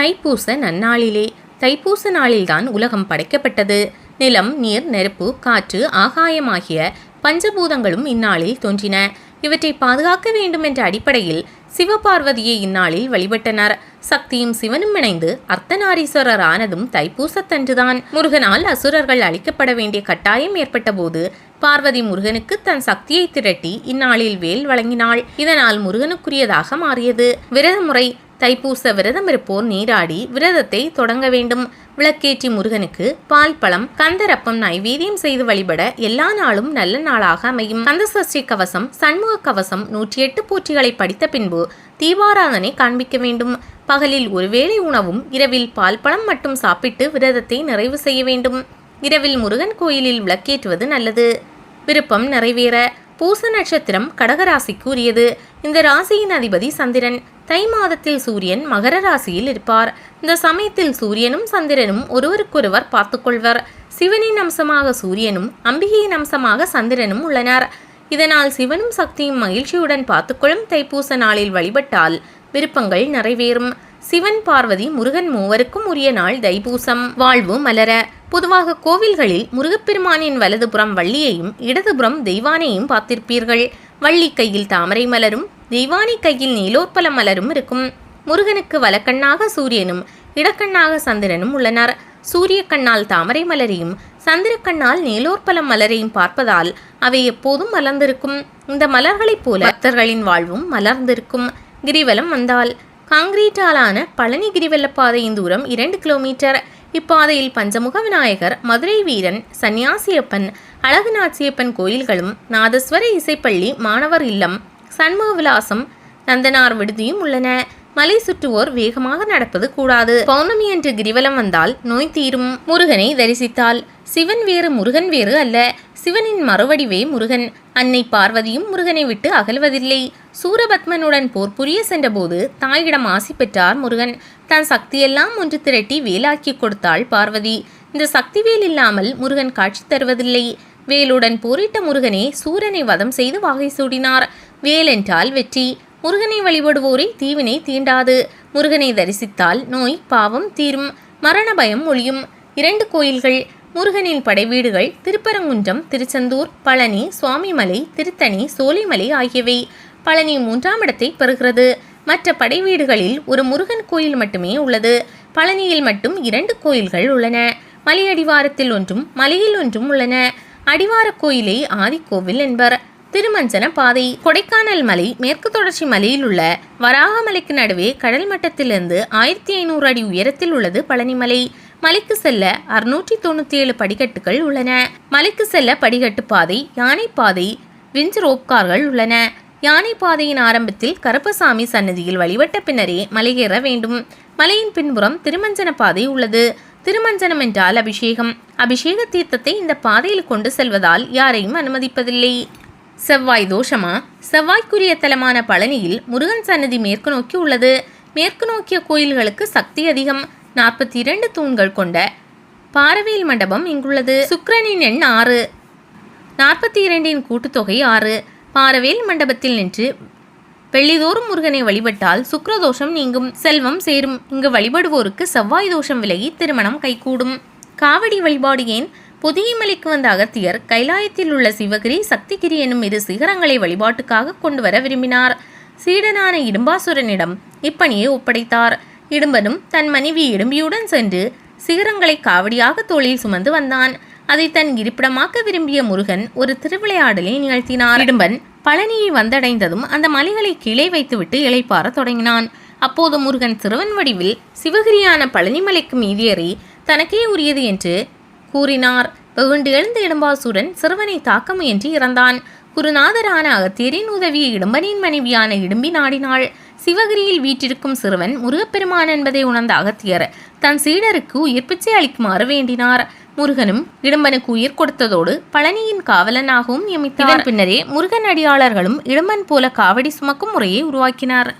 தைப்பூச நன்னாளிலே. தைப்பூச நாளில்தான் உலகம் படைக்கப்பட்டது. நிலம் நீர் நெருப்பு காற்று ஆகாயமாகிய பஞ்சபூதங்களும் இந்நாளில் தோன்றின. இவற்றை பாதுகாக்க வேண்டும் என்ற அடிப்படையில் சிவபார்வதியை இந்நாளில் வழிபட்டனர். சக்தியும் சிவனும் இணைந்து அர்த்தநாரீஸ்வரர் ஆனதும் தைப்பூசத்தன்றுதான் முருகனால் அசுரர்கள் அழிக்கப்பட வேண்டிய கட்டாயம் ஏற்பட்டபோது பார்வதி முருகனுக்கு தன் சக்தியை திரட்டி இந்நாளில் வேல் வழங்கினாள். இதனால் முருகனுக்குரியதாக மாறியது. விரத முறை தைப்பூச விரதம் இருப்போர் நீராடி விரதத்தை தொடங்க வேண்டும். விளக்கேற்றி முருகனுக்கு பால் பழம் கந்தரப்பம் நைவேத்தியம் செய்து வழிபட எல்லா நாளும் நல்ல நாளாக அமையும். கந்த சஷ்டி கவசம் சண்முக கவசம் நூற்றி எட்டு பூச்சிகளை படித்த பின்பு தீபாராதனை காண்பிக்க வேண்டும். பகலில் ஒருவேளை உணவும் இரவில் பால் பழம் மட்டும் சாப்பிட்டு விரதத்தை நிறைவு செய்ய வேண்டும். இரவில் முருகன் கோயிலில் விளக்கேற்றுவது நல்லது. விருப்பம் நிறைவேற. பூச நட்சத்திரம் கடகராசிக்கு உரியது. இந்த ராசியின் அதிபதி சந்திரன். தை மாதத்தில் சூரியன் மகர ராசியில் இருப்பார். இந்த சமயத்தில் சூரியனும் சந்திரனும் ஒருவருக்கொருவர் பார்த்துக்கொள்வர். சிவனின் அம்சமாக சூரியனும் அம்பிகையின் அம்சமாக சந்திரனும் உள்ளனர். இதனால் சிவனும் சக்தியும் மகிழ்ச்சியுடன் பார்த்துக்கொள்ளும் தைப்பூச நாளில் வழிபட்டால் விருப்பங்கள் நிறைவேறும். சிவன் பார்வதி முருகன் மூவருக்கும் உரிய நாள் தைப்பூசம். வாழ்வு மலர. பொதுவாக கோவில்களில் முருகப்பெருமானின் வலதுபுறம் வள்ளியையும் இடதுபுறம் தெய்வானையும் பார்த்திருப்பீர்கள். வள்ளி கையில் தாமரை மலரும் தெய்வானி கையில் நீலோற்பல மலரும் இருக்கும். முருகனுக்கு வலக்கண்ணாக சூரியனும் இடக்கண்ணாக சந்திரனும் உள்ளனர். சூரிய கண்ணால் தாமரை மலரையும் சந்திரக்கண்ணால் நீலோற்பலம் மலரையும் பார்ப்பதால் அவை எப்போதும் மலர்ந்திருக்கும். இந்த மலர்களைப் போல பக்தர்களின் வாழ்வும் மலர்ந்திருக்கும். கிரிவலம் வந்தால் காங்கிரீட்டாலான பழனி கிரிவல பாதையின் தூரம் இரண்டு கிலோமீட்டர். இப்பாதையில் பஞ்சமுக விநாயகர் மதுரை வீரன் சன்னியாசியப்பன் அழகு நாச்சியப்பன் கோயில்களும் நாதஸ்வர இசைப்பள்ளி மாணவர் இல்லம் சண்முக விலாசம் நந்தனார் விடுதியும் உள்ளன. மலை சுற்றுவோர் வேகமாக நடப்பது கூடாது. பௌர்ணமி என்று கிரிவலம் வந்தால் நோய் தீரும். முருகனை தரிசித்தால். சிவன் வேறு முருகன் வேறு அல்ல. சிவனின் மறுவடிவே முருகன். அன்னை பார்வதியும் முருகனை விட்டு அகல்வதில்லை. சூரபத்மனுடன் போர் புரிய சென்றபோது தாயிடம் ஆசி பெற்றார் முருகன். தன் சக்தியெல்லாம் ஒன்று திரட்டி வேலாக்கி கொடுத்தாள் பார்வதி. இந்த சக்தி வேல் இல்லாமல் முருகன் காட்சி தருவதில்லை. வேலுடன் போரிட்ட முருகனே சூரனை வதம் செய்து வாகை சூடினார். வேலென்றால் வெற்றி. முருகனை வழிபடுவோரை தீவினை தீண்டாது. முருகனை தரிசித்தால் நோய் பாவம் தீரும். மரண பயம் ஒழியும். இரண்டு கோயில்கள் முருகனின் படைவீடுகள் திருப்பரங்குன்றம் திருச்செந்தூர் பழனி சுவாமிமலை திருத்தணி சோலைமலை ஆகியவை. பழனி மூன்றாம் இடத்தை பெறுகிறது. மற்ற படைவீடுகளில் ஒரு முருகன் கோயில் மட்டுமே உள்ளது. பழனியில் மட்டும் இரண்டு கோயில்கள் உள்ளன. மலையடிவாரத்தில் ஒன்றும் மலையில் ஒன்றும் உள்ளன. அடிவார கோயிலை ஆதிக்கோவில் என்பர். திருமஞ்சன பாதை. கொடைக்கானல் மலை மேற்கு தொடர்ச்சி மலையில் உள்ள வராகமலைக்கு நடுவே கடல் மட்டத்திலிருந்து ஆயிரத்தி ஐநூறு அடி உயரத்தில் உள்ளது பழனிமலை. மலைக்கு செல்ல அறுநூற்றி தொண்ணூற்றி ஏழு படிக்கட்டுகள் உள்ளன. மலைக்கு செல்ல படிக்கட்டு பாதை யானை பாதை விஞ்ச் ரோப்கார்கள் உள்ளன. யானை பாதையின் ஆரம்பத்தில் கருப்பசாமி சன்னதியில் வழிபட்ட பின்னரே மலையேற வேண்டும். மலையின் பின்புறம் திருமஞ்சன பாதை உள்ளது. திருமஞ்சனம் என்றால் அபிஷேகம். அபிஷேக தீர்த்தத்தை இந்த பாதையில் கொண்டு செல்வதால் யாரையும் அனுமதிப்பதில்லை. செவ்வாய் தோஷமா? செவ்வாய்க்குரிய தலமான பழனியில் முருகன் சன்னதி மேற்கு நோக்கி உள்ளது. மேற்கு நோக்கிய கோயில்களுக்கு சக்தி அதிகம். நாற்பத்தி இரண்டு தூண்கள் கொண்ட பாரவேல் மண்டபம் இங்குள்ளது. சுக்கரனின் எண் ஆறு. நாற்பத்தி இரண்டின் கூட்டுத்தொகை ஆறு. பாரவேல் மண்டபத்தில் நின்று வெள்ளிதோறும் முருகனை வழிபட்டால் சுக்ரதோஷம் நீங்கும். செல்வம் சேரும். இங்கு வழிபடுவோருக்கு செவ்வாய் தோஷம் விலகி திருமணம் கைகூடும். காவடி வழிபாடு ஏன்? புதியமலைக்கு வந்த அகத்தியர் கைலாயத்தில் உள்ள சிவகிரி சக்திகிரி எனும் இரு சிகரங்களை வழிபாட்டுக்காக கொண்டு வர விரும்பினார். சீடனான இடும்பாசுரனிடம் இப்பணியை ஒப்படைத்தார். இடும்பனும் தன் மனைவி இடும்பியுடன் சென்று சிகரங்களை காவடியாக தோளில் சுமந்து வந்தான். அதை தன் இருப்பிடமாக்க விரும்பிய முருகன் ஒரு திருவிளையாடலை நிகழ்த்தினார். இடும்பன் பழனியை வந்தடைந்ததும் அந்த மலைகளை கீழே வைத்துவிட்டு இளைப்பாற தொடங்கினான். அப்போது முருகன் சிறுவன் வடிவில் சிவகிரியான பழனிமலைக்கு மீதியேறி தனக்கே உரியது என்று கூறினார். வெகுண்டு எழுந்த இடம்பாசூரன் சிறுவனை தாக்க முயன்று இறந்தான். குருநாதரான அகத்தியரின் உதவிய இடும்பனின் மனைவியான இடும்பி நாடினாள். சிவகிரியில் வீற்றிருக்கும் சிறுவன் முருகப்பெருமான் என்பதை உணர்ந்த அகத்தியர் தன் சீடருக்கு உயிர் பிச்சை அளிக்குமாறு வேண்டினார். முருகனும் இடும்பனுக்கு உயிர் கொடுத்ததோடு பழனியின் காவலனாகவும் நியமித்தார். பின்னரே முருகன் அடியாளர்களும் இடும்பன் போல காவடி சுமக்கும் முறையை உருவாக்கினார்.